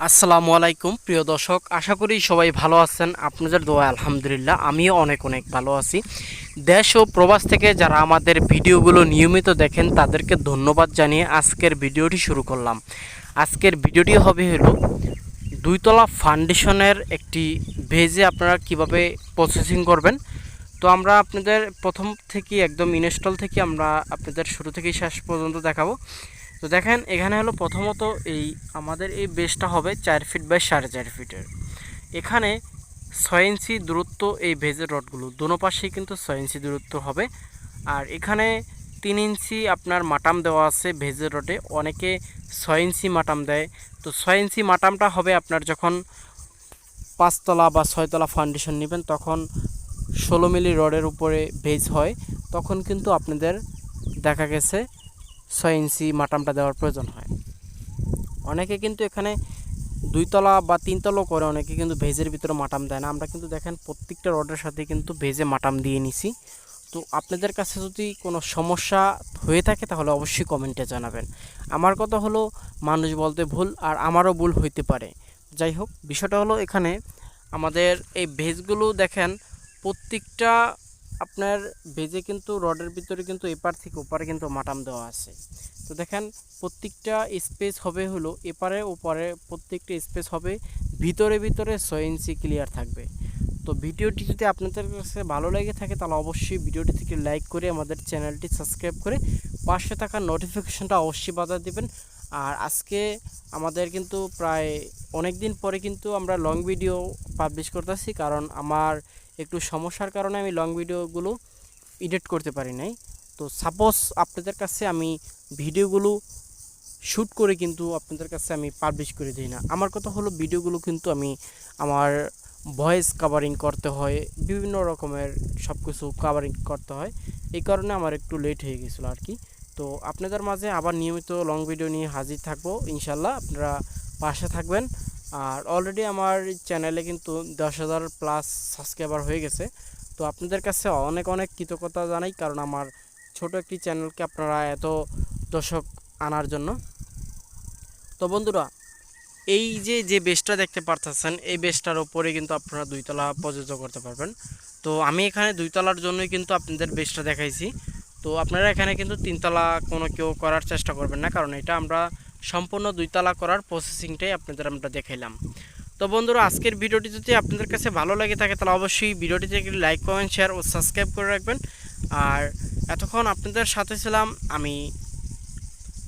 আসসালামু আলাইকুম, প্রিয় দর্শক, আশা করি সবাই ভালো আছেন। আপনাদের দোয়া আলহামদুলিল্লাহ, আমিও অনেক অনেক ভালো আছি। দেশ ও প্রবাস থেকে যারা আমাদের ভিডিওগুলো নিয়মিত দেখেন, তাদেরকে ধন্যবাদ জানিয়ে আজকের ভিডিওটি শুরু করলাম। আজকের ভিডিওটি হবে হলো দুইতলা ফাউন্ডেশনের একটি ভেজে আপনারা কীভাবে প্রসেসিং করবেন। তো আমরা আপনাদের প্রথম থেকে একদম ইনস্টল থেকে আমরা আপনাদের শুরু থেকে শেষ পর্যন্ত দেখাবো। তো দেখেন, এখানে হলো প্রথমত এই আমাদের এই বেসটা হবে চার ফিট বাই সাড়ে চার ফিটের। এখানে ছয় ইঞ্চি দূরত্ব এই ভেজের রডগুলো, দোনো পাশেই কিন্তু ছয় ইঞ্চি দূরত্ব হবে। আর এখানে তিন ইঞ্চি আপনার মাটাম দেওয়া আছে ভেজের রডে, অনেকে ছয় ইঞ্চি মাটাম দেয়। তো ছয় ইঞ্চি মাটামটা হবে আপনার যখন পাঁচতলা বা ছয়তলা ফাউন্ডেশন নেবেন, তখন ষোলো মিলি রডের উপরে ভেজ হয়, তখন কিন্তু আপনাদের দেখা গেছে ছয় ইঞ্চি মাটামটা দেওয়ার প্রয়োজন হয়। অনেকে কিন্তু এখানে দুইতলা বা তিনতলাও করে, অনেকে কিন্তু ভেজের ভিতরে মাটাম দেয় না। আমরা কিন্তু দেখেন প্রত্যেকটা রডের সাথে কিন্তু ভেজে মাটাম দিয়ে নিছি। তো আপনাদের কাছে যদি কোনো সমস্যা হয়ে থাকে তাহলে অবশ্যই কমেন্টে জানাবেন। আমার কথা হলো, মানুষ বলতে ভুল আর আমারও ভুল হইতে পারে। যাই হোক, বিষয়টা হলো এখানে আমাদের এই ভেজগুলো দেখেন প্রত্যেকটা আপনার ভেজে কিন্তু রডের ভিতরে কিন্তু এপার থেকে ওপারে কিন্তু মাটাম দেওয়া আছে। তো দেখেন, প্রত্যেকটা স্পেস হবে হলো এপারে ওপারে, প্রত্যেকটা স্পেস হবে ভিতরে ভিতরে ছয় ইঞ্চি ক্লিয়ার থাকবে। তো ভিডিওটি যদি আপনাদের কাছে ভালো লেগে থাকে, তাহলে অবশ্যই ভিডিওটি থেকে লাইক করে আমাদের চ্যানেলটি সাবস্ক্রাইব করে পাশে থাকা নোটিফিকেশনটা অবশ্যই বাধা দিবেন। আর আজকে আমাদের কিন্তু প্রায় অনেক দিন পরে কিন্তু আমরা লং ভিডিও পাবলিশ করতেছি, কারণ আমার একটু সমস্যার কারণে আমি লং ভিডিওগুলো এডিট করতে পারি নাই। তো সাপোজ আপনাদের কাছে আমি ভিডিওগুলো শ্যুট করে কিন্তু আপনাদের কাছে আমি পাবলিশ করে দিই না। আমার কথা হলো ভিডিওগুলো কিন্তু আমি আমার ভয়েস কাভারিং করতে হয়, বিভিন্ন রকমের সব কিছু কাভারিং করতে হয়। এই কারণে আমার একটু লেট হয়ে গেছিল আর কি। তো আপনাদের মাঝে আবার নিয়মিত লং ভিডিও নিয়ে হাজির থাকব। ইনশাল্লাহ আপনারা পাশে থাকবেন। আর অলরেডি আমার চ্যানেলে কিন্তু দশ হাজার প্লাস সাবস্ক্রাইবার হয়ে গেছে। তো আপনাদের কাছে অনেক অনেক কৃতজ্ঞতা জানাই কারণ আমার ছোট একটি চ্যানেলকে আপনারা এত দর্শক আনার জন্য। তো বন্ধুরা, এই যে যে বেসটা দেখতে পারতেছেন, এই বেসটার ওপরে কিন্তু আপনারা দুইতলা প্রযোজ্য করতে পারবেন। তো আমি এখানে দুইতলার জন্যই কিন্তু আপনাদের বেসটা দেখাইছি। তো আপনারা এখানে কিন্তু তিনতলা কোনো কেউ করার চেষ্টা করবেন না, কারণ এটা আমরা সম্পূর্ণ দুইতলা করার প্রসেসিংটাই আপনাদের আমরা দেখাইলাম। তো বন্ধুরা, আজকের ভিডিওটি যদি আপনাদের কাছে ভালো লাগে থাকে, তাহলে অবশ্যই ভিডিওটিতে একটি লাইক কমেন্ট শেয়ার ও সাবস্ক্রাইব করে রাখবেন। আর এতক্ষণ আপনাদের সাথে ছিলাম আমি